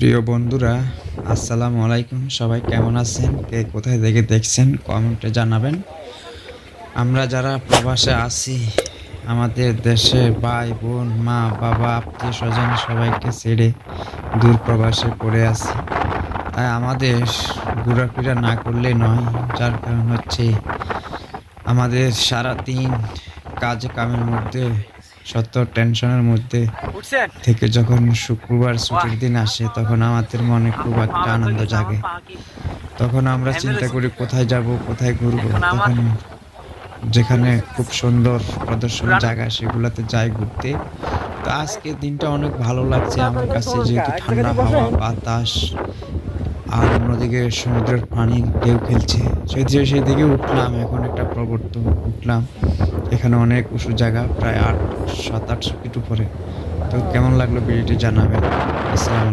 প্রিয় বন্ধুরা, আসসালামু আলাইকুম। সবাই কেমন আছেন? কে কোথায় থেকে দেখছেন, কমেন্টে জানাবেন। আমরা যারা প্রবাসে আছি, আমাদের দেশে ভাই, বোন, মা, বাবা, আত্মীয় স্বজন সবাইকে ছেড়ে দূর প্রবাসে পড়ে আছি। তাই আমাদের ঘোরাফেরা না করলে নয়, যার কারণ হচ্ছে আমাদের সারাদিন কাজ কামের মধ্যে শত টেনশনের মধ্যে থেকে যখন শুক্রবার ছুটির দিন আসে তখন আমাদের মনে খুব একটা আনন্দ জাগে। তখন আমরা চিন্তা করি কোথায় যাব কোথায় ঘুরবো? তখন যেখানে খুব সুন্দর প্রদর্শনী জায়গা সেগুলোতে যাই ঘুরতে। তো আজকে দিনটা অনেক ভালো লাগছে আমার কাছে যেহেতু ঠান্ডা হাওয়া বাতাস আর অন্যদিকে সমুদ্রের পানি ঢেউ খেলছে। সেই যে সেই দিকে উঠলাম, এখন একটা প্রবর্তন উঠলাম। এখানে অনেক উঁচু জায়গা, প্রায় আট, সাত আটশো ফিট উপরে। তো কেমন লাগল ভিডিওটি জানাবেন। আসসালামু